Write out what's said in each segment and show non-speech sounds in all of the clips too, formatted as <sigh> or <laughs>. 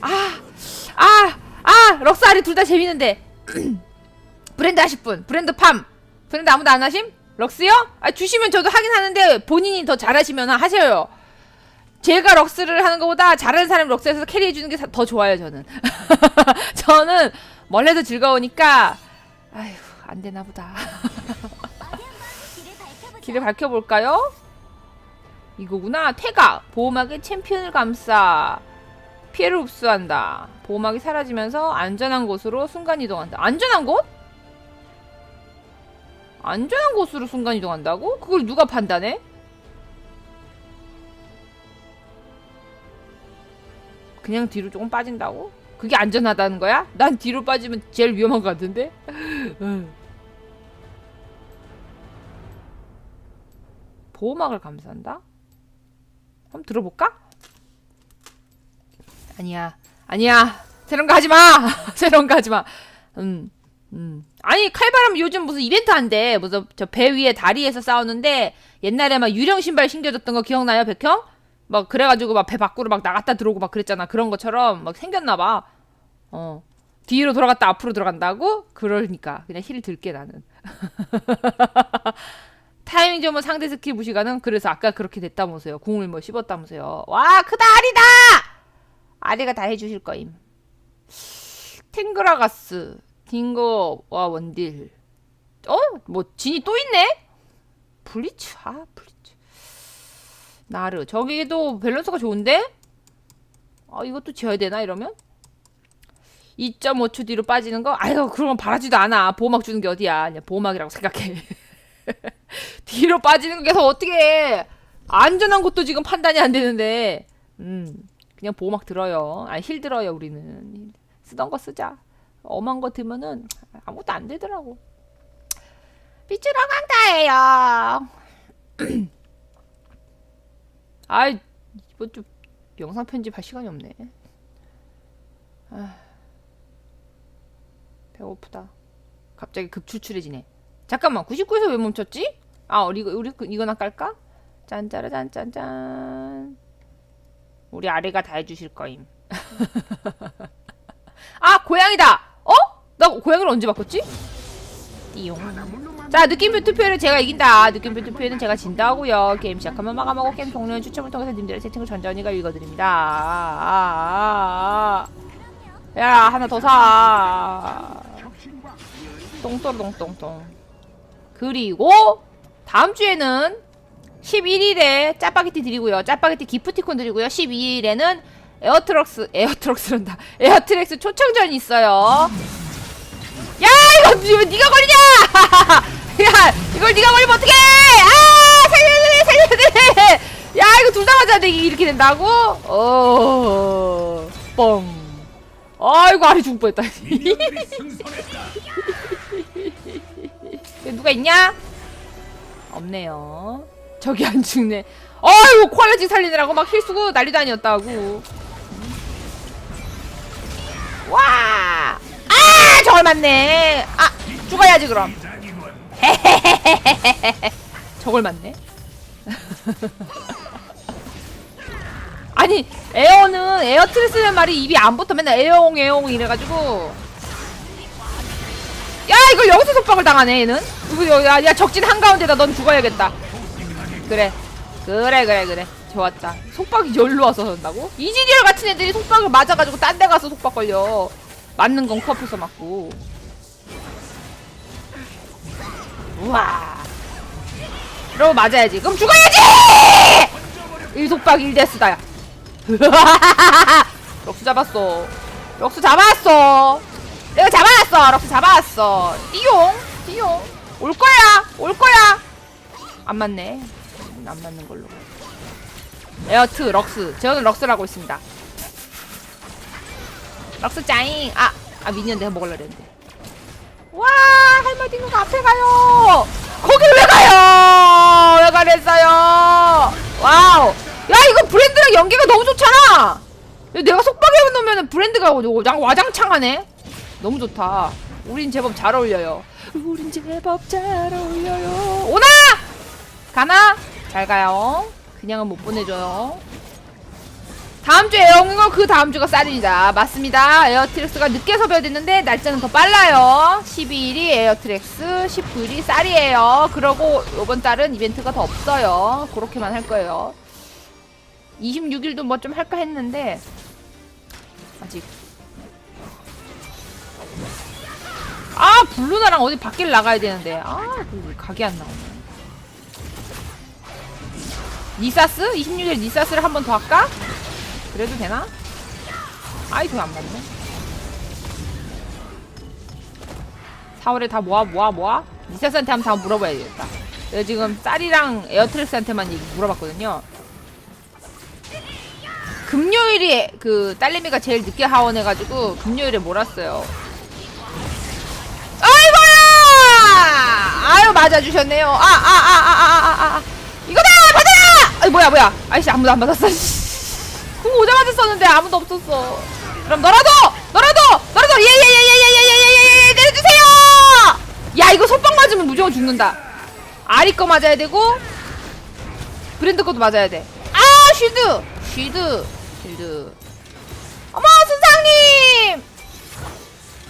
아, 아, 아, 럭사리 둘 다 재밌는데. <clears throat> 브랜드 하실 분, 브랜드 팜. 브랜드 아무도 안 하심? 럭스요? 아, 주시면 저도 하긴 하는데 본인이 더 잘하시면 하셔요. 제가 럭스를 하는 것보다 잘하는 사람이 럭스에서 캐리해 주는 게 더 좋아요, 저는. <laughs> 저는 뭘 해도 즐거우니까, 아휴, 안 되나 보다. <laughs> 길을 밝혀볼까요? 이거구나. 태가. 보호막의 챔피언을 감싸. 피해를 흡수한다. 보호막이 사라지면서 안전한 곳으로 순간 이동한다. 안전한 곳? 안전한 곳으로 순간 이동한다고? 그걸 누가 판단해? 그냥 뒤로 조금 빠진다고? 그게 안전하다는 거야? 난 뒤로 빠지면 제일 위험한 것 같은데? <laughs> 보호막을 감싼다? 한번 들어볼까? 아니야. 아니야. 새로운 거 하지 마! <laughs> 새로운 거 하지 마. 음, 음. 아니, 칼바람 요즘 무슨 이벤트 한대. 무슨 저 배 위에 다리에서 싸우는데 옛날에 막 유령 신발 신겨줬던 거 기억나요, 백형? 막 그래가지고 막 배 밖으로 막 나갔다 들어오고 막 그랬잖아. 그런 것처럼 막 생겼나봐. 어. 뒤로 돌아갔다 앞으로 들어간다고? 그러니까. 그냥 힐 들게 나는. <laughs> 타이밍 점은 상대 스킬 무시가는 그래서 아까 그렇게 됐다면서요. 궁을 뭐 씹었다면서요. 와, 크다, 아리다! 아리가 다 해주실 거임. 탱그라가스, 딩거와 원딜. 어? 뭐, 진이 또 있네? 블리츠, 아, 블리츠. 나르. 저기도 밸런스가 좋은데? 아, 이것도 지어야 되나, 이러면? 2.5초 뒤로 빠지는 거? 아유, 건 바라지도 않아. 보호막 주는 게 어디야. 그냥 보호막이라고 생각해. <laughs> <laughs> 뒤로 빠지는 거 계속 어떻게 해. 안전한 곳도 지금 판단이 안 되는데. 음, 그냥 보호막 들어요. 아, 힐 들어요, 우리는. 쓰던 거 쓰자. 엄한 거 들면은 아무것도 안 되더라고. 삐뚤어 강타예요. <clears throat> 아이, 이번 주 영상 편집할 시간이 없네. 아, 배고프다. 갑자기 급출출해지네. 잠깐만, 99에서 왜 멈췄지? 아, 우리 우리 이거나 깔까? 짠짜라짠짠짠. 우리 아래가 다 해주실 거임. <laughs> 아, 고양이다. 어? 나 고양이를 언제 바꿨지? 띠용. 자, 느낌표 투표를 제가 이긴다. 느낌표 투표는 제가 진다고요. 게임 시작하면 마감하고 게임 종료는 추첨을 통해서 님들의 채팅을 전전히가 읽어드립니다. 아, 아, 아. 야, 하나 더 사. 똥또똥똥똥. 그리고 다음 주에는 11일에 짜파게티 드리고요. 짜파게티 기프티콘 드리고요. 12일에는 에어트럭스 에어트럭스란다. <laughs> 에어트렉스 초청전이 있어요. 야 이거 이거 네가 걸리냐? <laughs> 야 이걸 네가 걸리면 어떡해? 아 살려내 살려내. 야 이거 둘 다 맞아야 돼 이렇게 된다고? 어 뻥. 아이고 아리 죽을 뻔했다. <laughs> 누가 있냐? 없네요. 저기 안 죽네. 아이고 퀄리티 살리느라고 막 힐 쓰고 난리도 아니었다고. 와! 아! 저걸 맞네. 아, 죽어야지 그럼. <laughs> 저걸 맞네. <laughs> 아니, 에어는 에어 트레스는 말이 입이 안 붙어 맨날 에어옹 에어옹 이래가지고 야 이걸 여기서 속박을 당하네 얘는 야, 야 적진 한가운데다 넌 죽어야겠다. 그래. 그래 그래 그래. 좋았다. 속박이 여기로 와서 한다고? 이지리얼 같은 애들이 속박을 맞아가지고 딴 데 가서 속박 걸려. 맞는 건 코앞에서 맞고. 우와. 그러고 맞아야지. 그럼 죽어야지! 1속박 1데스다 야. <laughs> 럭스 잡았어. 럭스 잡았어. 내가 잡아놨어. 럭스 잡아놨어. 띠용 띠용 올 거야! 올 거야! 안 맞네. 안 맞는 걸로. 에어트 럭스. 저는 럭스라고 있습니다. 럭스 짜잉 아, 아 미니언 내가 먹으려 했는데. 와 할머니가 앞에 가요! 거길 왜 가요? 왜 가랬어요? 와우! 야 이거 브랜드랑 연계가 너무 좋잖아! 야, 내가 속박해 놓으면 브랜드가 와장, 와장창 하네? 너무 좋다. 우린 제법 잘 어울려요 우린 제법 잘 어울려요 오나 가나 잘 가요 그냥은 못 보내줘요 다음 주에 에어인거 그 다음 주가 쌀입니다. 맞습니다. 에어트렉스가 늦게 섭외됐는데 날짜는 더 빨라요. 12일이 에어트렉스, 19일이 쌀이에요. 그러고 이번 달은 이벤트가 더 없어요. 그렇게만 할 거예요. 26일도 뭐 좀 할까 했는데 아직 블루나랑 어디 밖을 나가야 되는데 아그 각이 안 나오네. 니사스? 26일 니사스를 한 번 더 할까? 그래도 되나? 아이도 안 맞네. 4월에 다 모아 모아 모아? 니사스한테 한번 다 물어봐야 겠다 내가 지금 쌀이랑 에어트렉스한테만 물어봤거든요. 금요일이 그 딸내미가 제일 늦게 하원해가지고 금요일에 몰았어요. 아유 맞아주셨네요. 아 아 아 아 아 아 아 이거다 받아라! 아이 뭐야 뭐야? 아이씨 아무도 안 받았어. 궁 오자마자 썼는데 아무도 없었어. 그럼 너라도 너라도 너라도 예 예 예 예 예 예 예 예예 내려주세요. 야 이거 손빵 맞으면 무조건 죽는다. 아리 거 맞아야 되고 브랜드 것도 맞아야 돼. 아 쉴드 쉴드 쉴드. 어머 순상님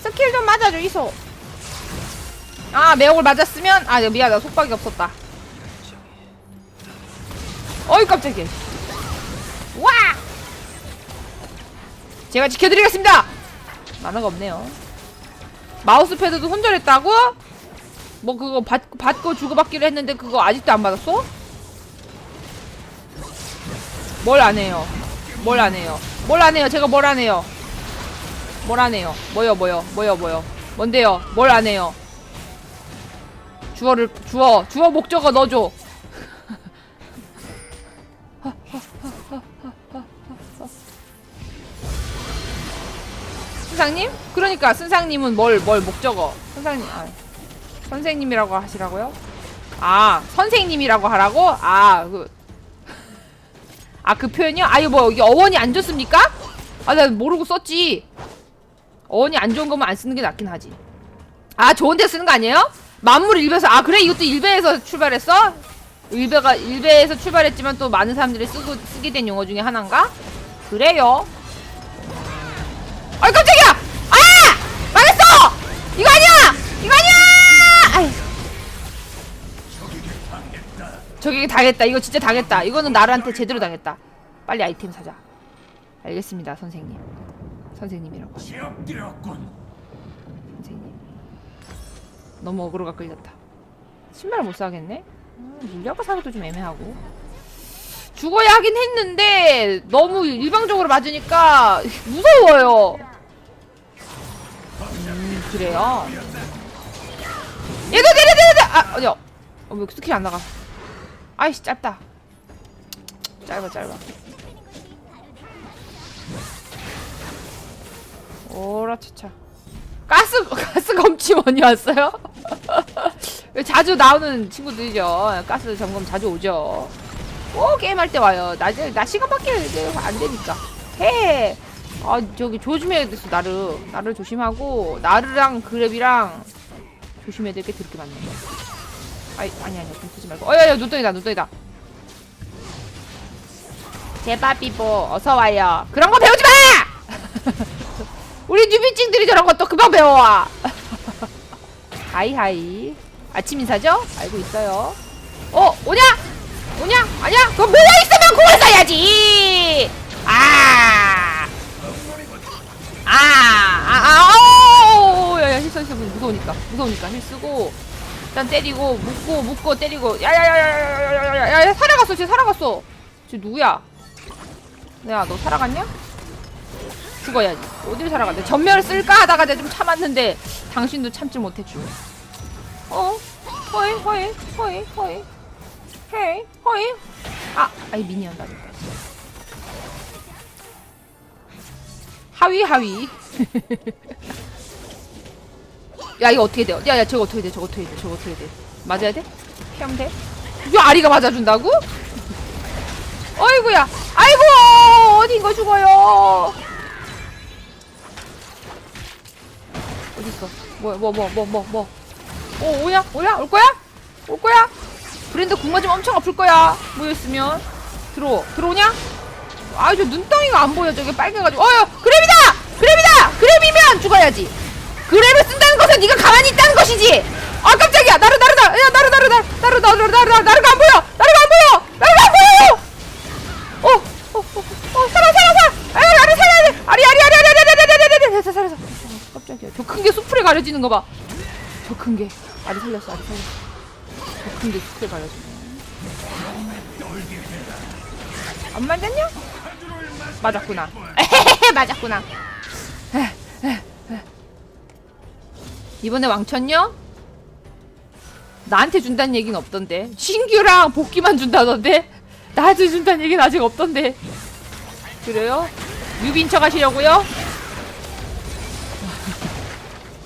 스킬 좀 맞아줘 이소. 아 매혹을 맞았으면 아 미안하다 속박이 없었다. 어이 깜짝이야. 와! 제가 지켜드리겠습니다. 만화가 없네요. 마우스 패드도 손절했다고? 뭐 그거 받, 받고 주고받기로 했는데 그거 아직도 안 받았어? 뭘 안 해요? 뭘 안 해요? 뭘 안 해요? 제가 뭘 안 해요? 뭘 안 해요? 뭐요 뭐요 뭐요 뭐요 뭔데요? 뭘 안 해요? 주어를 주어 주어 목적어 넣어줘. 선상님? 그러니까 선상님은 뭘 뭘 목적어? 선상님 아, 선생님이라고 하시라고요? 아 선생님이라고 하라고? 아그 아 그 표현이요? 아유 뭐 여기 어원이 안 좋습니까? 아 나 모르고 썼지. 어원이 안 좋은 거면 안 쓰는 게 낫긴 하지. 아 좋은 데 쓰는 거 아니에요? 만물 일배에서 아 그래 이것도 일배에서 출발했어? 일배가 일배에서 출발했지만 또 많은 사람들이 쓰고 쓰게 된 용어 중에 하나인가? 그래요. 아이 깜짝이야! 아! 망했어! 이거 아니야! 이거 아니야! 저기 당했다. 이거 진짜 당했다. 이거는 나르한테 제대로 당했다. 빨리 아이템 사자. 알겠습니다, 선생님. 선생님이라고. 하죠. 제압되었군. 선생님. 너무 어그로가 끌렸다. 신발 못 사겠네? 음, 물약을 사기도 좀 애매하고. 죽어야 하긴 했는데 너무 일방적으로 맞으니까 무서워요. 음 그래요. 얘도 내려 내려 내려. 아 어디요? 어왜 스킬 안 나가? 아이씨 짧다. 짧아 짧아. 오라 차차. 가스 <laughs> 가스 검침원이 왔어요? 자주 나오는 친구들이죠. 가스 점검 자주 오죠. 오 게임할 때 와요. 나, 이제- 나 시간밖에 안 되니까. 해. 아 저기 조심해야 됐어 나를. 나를 조심하고 나르랑 그랩이랑 조심해야 될 게 그렇게 많네. 아니 아니 좀 쓰지 말고. 어야야 눈덩이다 눈덩이다. 제바비보 어서 와요. 그런 거 배우지 마. <laughs> 우리 뉴비찡들이 저런 것도 금방 배워와. <laughs> 하이하이. 아침 인사죠? 알고 있어요. 어, 오냐? 오냐? 아니야? 그럼 모여 있으면 공을 써야지! 아! 아! 아! 아! 오! 야, 야, 실수, 실수. 무서우니까. 무서우니까. 힐 쓰고. 일단 때리고, 묶고, 묶고, 때리고. 야, 야, 야, 야, 야, 야, 야, 야, 야, 야, 살아갔어. 쟤 살아갔어. 쟤 누구야? 야, 너 살아갔냐? 죽어야지. 어디를 살아갔대? 전멸을 쓸까 하다가 내가 좀 참았는데 당신도 참지 못했죠. 어? 허이 허이 허이 허이 헤이 허이 아 아이 미니언 맞았다. 하위 하위. <laughs> 야 이거 어떻게 돼? 야야 저거 어떻게 돼? 저거 어떻게 돼? 저거 어떻게 돼? 맞아야 돼? 피하면 돼? 이거 아리가 맞아준다고? 어이구야 아이고 어딘가 죽어요 어딨어 뭐야 뭐뭐 뭐 뭐뭐 어 오냐 오냐 올 거야 올 거야 브랜드 궁 맞으면 엄청 아플 거야 모였으면 들어 들어오냐 아, 저 눈덩이가 안 보여. 저게 빨개가지고. 어여, 그랩이다! 그랩이다! 그랩이면 죽어야지. 그랩을 쓴다는 것은 네가 가만히 있다는 것이지. 아, 깜짝이야. 나루, 나루, 나루, 야, 나루, 나루, 나루, 나루, 나루, 나루, 나루, 나루가 안 보여. 나루가 안 보여. 나루가 안 보여. 어, 어, 어, 어, 살아, 살아, 살아. 아리, 아리, 살아야 돼. 아리, 아리, 아리, 아리, 아리, 아리, 아리, 아리, 아리, 됐어, 살았어. 깜짝이야. 저 큰 게 수풀에 가려지는 거 봐. 저 큰 게. 아리 살렸어, 아리 살렸어. 저큰게 수풀에 가려지네. 안 맞았냐? 맞았구나. <laughs> 맞았구나. 이번에 왕천요? 나한테 준다는 얘기는 없던데. 신규랑 복귀만 준다던데. 나한테 준다는 얘기는 아직 없던데. 그래요? 유빈 척 하시려고요?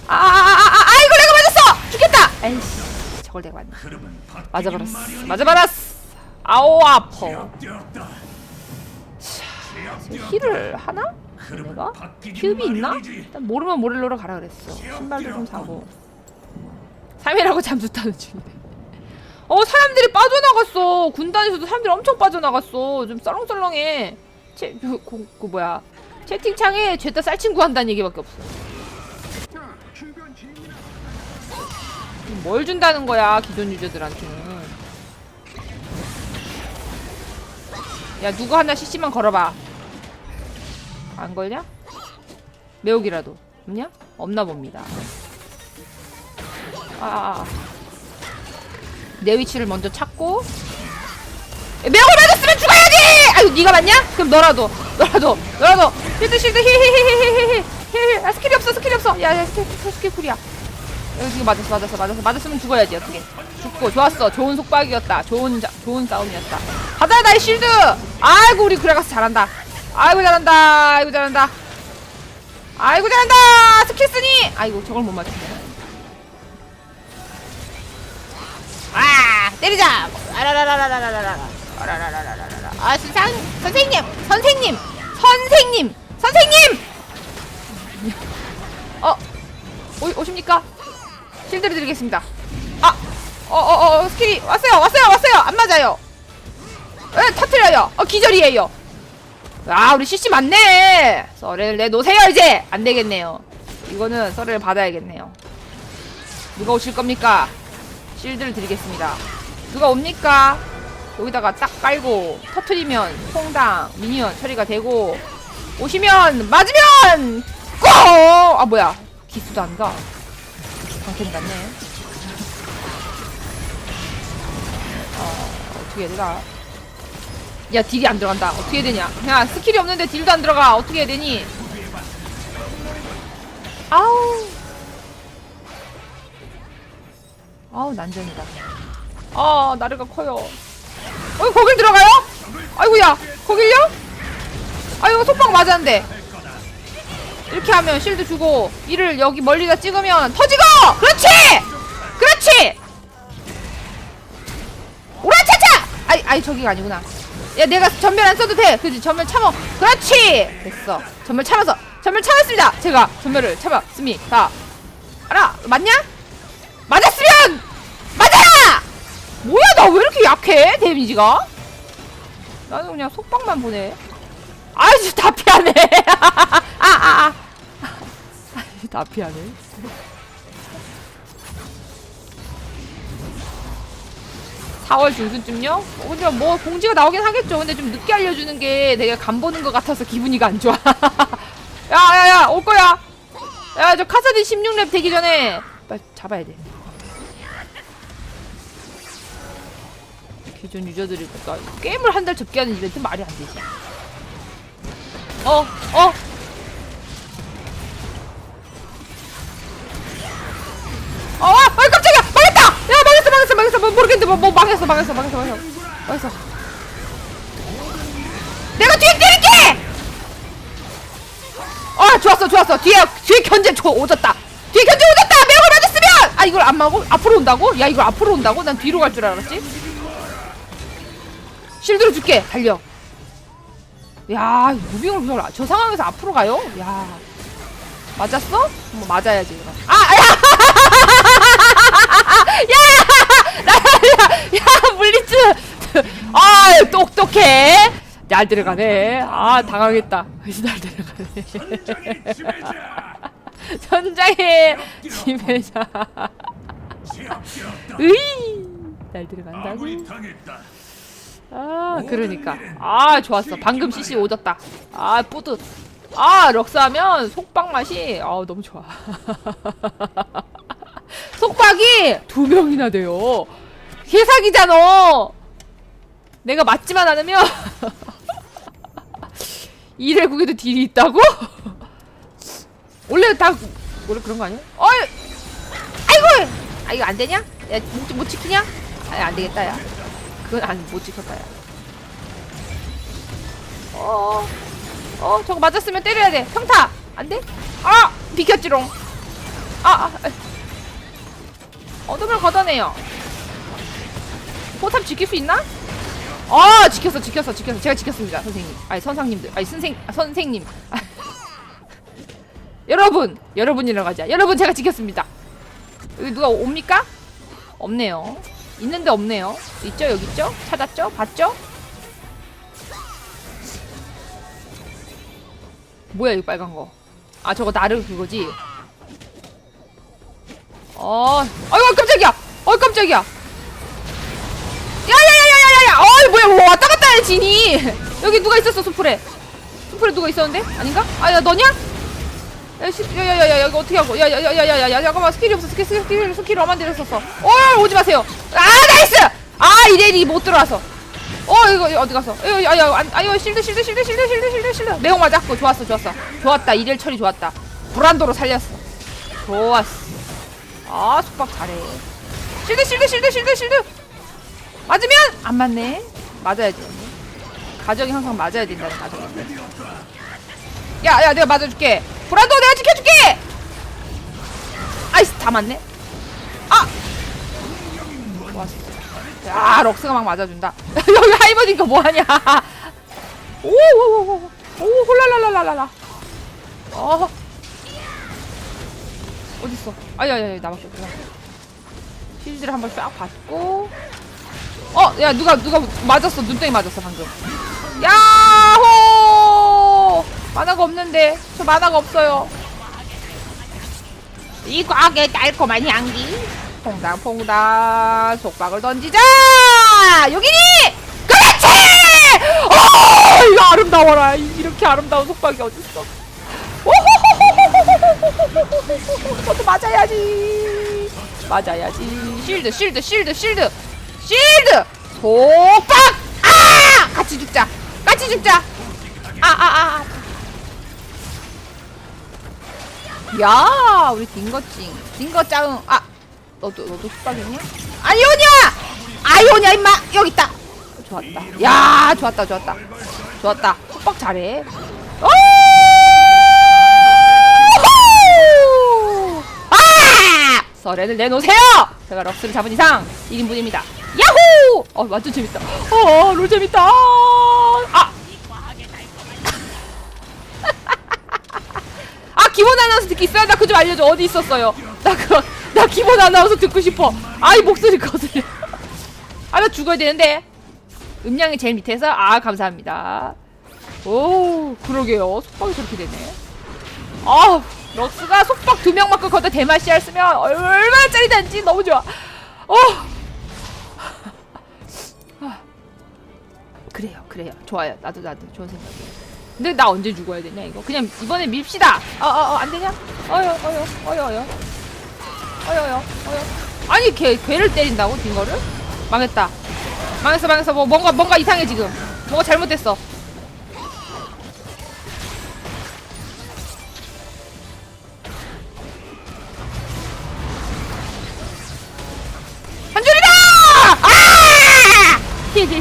아, 아, 아, 아, 아이고 내가 맞았어! 에이씨, 저걸 내가 맞네. 맞아버렸어. 맞아버렸어. 아오 아퍼. 저 힐을 하나? 내가? 큐비 있나? 일단 모르면 모렐로로 가라 그랬어. 신발도 좀 사고. 3일하고 잠수 타는 중이네. 어 사람들이 빠져나갔어. 군단에서도 사람들이 엄청 빠져나갔어. 좀 썰렁썰렁해. 채, 그, 그, 그 뭐야. 채팅창에 죄다 쌀친구 한다는 얘기밖에 없어. 뭘 준다는 거야 기존 유저들한테는. 야 누구 하나 CC만 걸어봐. 안 걸냐? 매혹이라도 없냐? 없나 봅니다. 아, 아, 아. 내 위치를 먼저 찾고 에, 매혹을 맞았으면 죽어야지! 아유 네가 맞냐? 그럼 너라도 너라도 너라도 실드 실드 힐힐힐힐힐힐힐 아 스킬이 없어 스킬이 없어 야야 스킬, 스킬 쿨이야 여기 지금 맞았어 맞았어 맞았어. 맞았으면 죽어야지 어떻게. 죽고 좋았어. 좋은 속박이었다. 좋은 자, 좋은 싸움이었다. 받아야 나의 실드! 아이고 우리 그래가서 잘한다. 아이고 잘한다. 아이고 잘한다. 아이고 잘한다. 스킬 쓰니! 아이고 저걸 못 맞추네. 아 때리자! 아라라라라라라라 아라라라라라라. 아 수상 선생님! 선생님! 선생님! 선생님! 어? 오, 오십니까 실드를 드리겠습니다. 아 어어 어 스킬이 왔어요 왔어요 왔어요. 안 맞아요. 에 터트려요. 어 기절이에요. 아 우리 CC 맞네. 썰을 내놓으세요 이제. 안 되겠네요. 이거는 썰을 받아야겠네요. 누가 오실 겁니까? 실드를 드리겠습니다. 누가 옵니까? 여기다가 딱 깔고 터트리면 퐁당 미니언 처리가 되고 오시면 맞으면 꽁아 뭐야. 기수도 안 가 방템 같네. 어 어떻게 해야 되나? 야 딜이 안 들어간다. 어떻게 해야 되냐? 야 스킬이 없는데 딜도 안 들어가. 어떻게 해야 되니? 아우. 아우 난전이다. 아 나르가 커요. 어 거길 들어가요? 아이고야 거길요? 아이고 속박 맞았는데 이렇게 하면 실드 주고 이를 여기 멀리다 찍으면 터지고! 그렇지! 그렇지! 오라차차! 아이 아이 저기가 아니구나. 야 내가 전멸 안 써도 돼! 그지? 전멸 참어 그렇지! 됐어. 전멸 참아서 전멸 참았습니다. 제가 전멸을 참았습니다. 알아? 맞냐? 맞았으면! 맞아 뭐야 나 왜 이렇게 약해? 데미지가? 나는 그냥 속박만 보내 아이씨 다 피하네. 아 아 아 <laughs> 다 피하네 사월 중순쯤요? 어, 근데 뭐 공지가 나오긴 하겠죠. 근데 좀 늦게 알려주는 게 되게 간 보는 것 같아서 기분이가 안 좋아. <laughs> 야야야 올 거야. 야 저 카사딘 16렙 되기 전에 빨리 잡아야 돼. 기존 유저들이 그러니까 게임을 한 달 접게 하는 이벤트 말이 안 되지. 어 어. 어, 모르겠는데, 뭐, 뭐, 망했어, 망했어, 망했어, 망했어. 망했어. 내가 뒤에 때릴게! 아, 좋았어, 좋았어. 뒤에, 뒤에 견제 줘, 오졌다. 뒤에 견제 오졌다! 매혹을 맞았으면! 아, 이걸 안 막고? 앞으로 온다고? 야, 이걸 앞으로 온다고? 난 뒤로 갈 줄 알았지? 실드로 줄게, 달려. 야, 무빙을 그냥 저 상황에서 앞으로 가요? 야. 맞았어? 뭐 맞아야지, 그럼. 아, 야! <laughs> 야! 야, 물리츠! 아, 똑똑해! 날 들어가네. 아, 당황했다. 날 들어가네. 전장의 지배자. 으이! 날 들어간다고. 아, 그러니까. 아, 좋았어. 방금 CC 오졌다. 아, 뿌듯. 아, 럭스 하면 속박 맛이, 아 너무 좋아. <laughs> 속박이 두 명이나 돼요. 개사기잖아. 내가 맞지만 않으면 <laughs> 이래국에도 딜이 있다고? 원래 다 원래 그런 거 아니야? 어이, 아이고, 아 이거 안 되냐? 야, 못, 못 지키냐? 아, 안 되겠다, 야. 그건 안 못 지켰다, 야. 어, 어, 저거 맞았으면 때려야 돼. 평타, 안 돼? 아, 비켰지롱. 아, 아. 아. 어둠을 걷어내요. 포탑 지킬 수 있나? 아 지켰어 지켰어 지켰어. 제가 지켰습니다 선생님. 아니 선상님들. 아니 선생 아, 선생님. 아, <laughs> 여러분 여러분이라고 하자. 여러분 제가 지켰습니다. 여기 누가 옵니까? 없네요. 있는데 없네요. 있죠 여기 있죠? 찾았죠? 봤죠? 뭐야 이 빨간 거아 저거 나를 그거지? 어, 아이고 깜짝이야. 어 깜짝이야. 야야야야야야야. 어이 뭐야 왔다 갔다 해 진이. 여기 누가 있었어 소프레. 소프레 누가 있었는데? 아닌가? 아야 너냐? 야야야야 이거 어떻게 하고? 야야야야야야 잠깐만 스킬이 없어 스킬 스킬 스킬 어만 들었었어. 어 오지 마세요. 아 나이스. 아 이래리 못 들어와서. 어 이거, 어디 갔어? 이거 야야 안 아유 실드 실드 실드 실드 실드 실드 실드 내용 맞았고 좋았어 좋았어 좋았다 이델 처리 좋았다 브란도로 살렸어 좋았어. 아 속박 잘해 실드 실드 실드 실드 실드 맞으면 안 맞네 맞아야지 가정이 항상 맞아야 된다 가정 야야 내가 맞아줄게 브라더 내가 지켜줄게 아이스 다 맞네 아 좋았어 야 럭스가 막 맞아준다 여기 하이버니까 뭐하냐 오오오오 오 홀랄랄랄랄라 어 어딨어? 아야야야 나밖에 없구나. 힐드를 한번 쫙 받고. 어, 야 누가 누가 맞았어 눈덩이 맞았어 방금. 야호! 만화가 없는데 저 만화가 없어요. 이 과게 달콤한 향기. 퐁당퐁당 속박을 던지자. 여기니! 그렇지! 어, 이거 아름다워라. 이렇게 아름다운 속박이 어딨어? 저도 맞아야지. 맞아야지. 쉴드, 쉴드, 쉴드, 쉴드, 쉴드. 도박. 아! 같이 죽자. 같이 죽자. 아, 아, 아, 아. 야, 우리 딩거찡. 딩거짱 아, 너도 너도 숙박이냐? 아이오냐! 아이오냐 임마. 여기 있다. 좋았다. 야, 좋았다, 좋았다. 좋았다. 숙박 잘해. 서렌을 내놓으세요! 제가 럭스를 잡은 이상 1인분입니다. 야호! 어, 완전 재밌다. 어, 롤 재밌다. 아! 아, <laughs> 기본 아나운서 듣기 있어야 나그 좀 알려줘. 어디 있었어요? 나 그거, 나 기본 아나운서 듣고 싶어. 아이, 목소리 거슬려. 아, 나 죽어야 되는데. 음량이 제일 밑에서, 아, 감사합니다. 오, 그러게요. 속박이 저렇게 되네. 아, 럭스가 속박 두 명 맞고 거기다 대마시알 쓰면 얼마나 짜리 단지 너무 좋아. 어. 아. <laughs> 그래요, 그래요. 좋아요. 나도 나도 좋은 생각이에요. 근데 나 언제 죽어야 되냐 이거? 그냥 이번에 밉시다. 어, 어, 어, 안 되냐? 어여, 어여, 어여, 어여, 어여, 어여. 아니, 걔 걔를 때린다고 딩거를? 망했다. 망했어, 망했어. 뭐 뭔가 뭔가 이상해 지금. 뭔가 잘못됐어.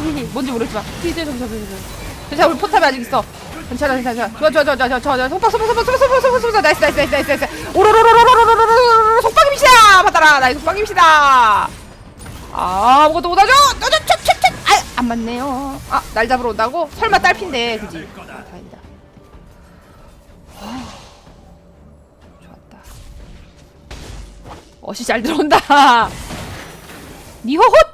히히히히 뭔지 모르지만 히히 좀 잡으세요. 괜찮아 우리 포탑이 아직 있어. 괜찮아 괜찮아 좋아 좋아 좋아 좋아 좋아 좋아 속박 속박 속박 속박 속박 속박 속박 나이스 나이스 나이스 나이스 나이스 오로로로로로로로로로 속박입시다 받아라 나이 속박입시다. 아 아무것도 못하죠? 너저 척척척 아안 맞네요. 아 날 잡으러 온다고? 설마 딸핀데 그지? 아, 다행이다. 아, 좋았다. 어시 잘 들어온다. <laughs> 니호헛!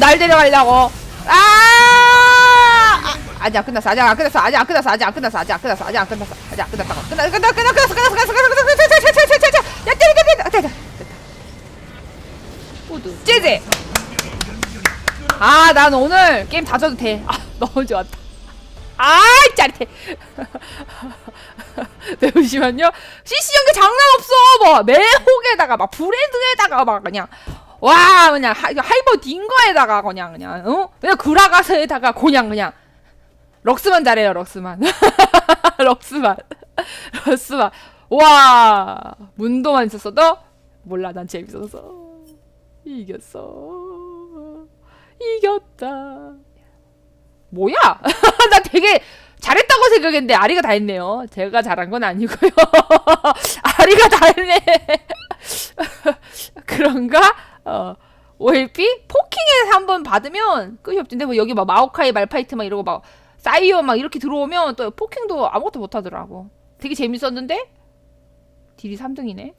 날 데려가려고. 아! 아! 아직 안 끝났어. 아직 안 끝났어. 아직 안 끝났어. 아직 안 끝났어. 아직 안 끝났어. 아직 안 끝났어. 아직 안 끝났다고. 끝났 끝났 끝났 끝났어. 끝났어. 끝났어. 끝났어. 끝났어. 끝났어. 끝났어. 야, 때려 때려 때려. 호두. 째제. 아, 난 오늘 게임 다 져도 돼. 아, 너무 좋았다. 아, 짜릿해. 잠시만요. CC 연계 장난 없어. 뭐 매혹에다가 막 브랜드에다가 막 그냥 와 그냥 하, 하이버 딩거에다가 그냥 그냥 어? 그냥 그라가스에다가 그냥 그냥. 럭스만 잘해요 럭스만. <laughs> 럭스만. <laughs> 럭스만. 와 문도만 있었어도? 몰라 난 재밌었어. 이겼어. 이겼다. 뭐야? <laughs> 나 되게 잘했다고 생각했는데 아리가 다 했네요. 제가 잘한 건 아니고요. 아리가 다 했네. 그런가? 어. OLP? 포킹에서 한번 받으면 끝이 없지. 근데 뭐 여기 막 마오카이 말파이트 막 이러고 막 사이어 막 이렇게 들어오면 또 포킹도 아무것도 못 하더라고. 되게 재밌었는데 딜이 3등이네.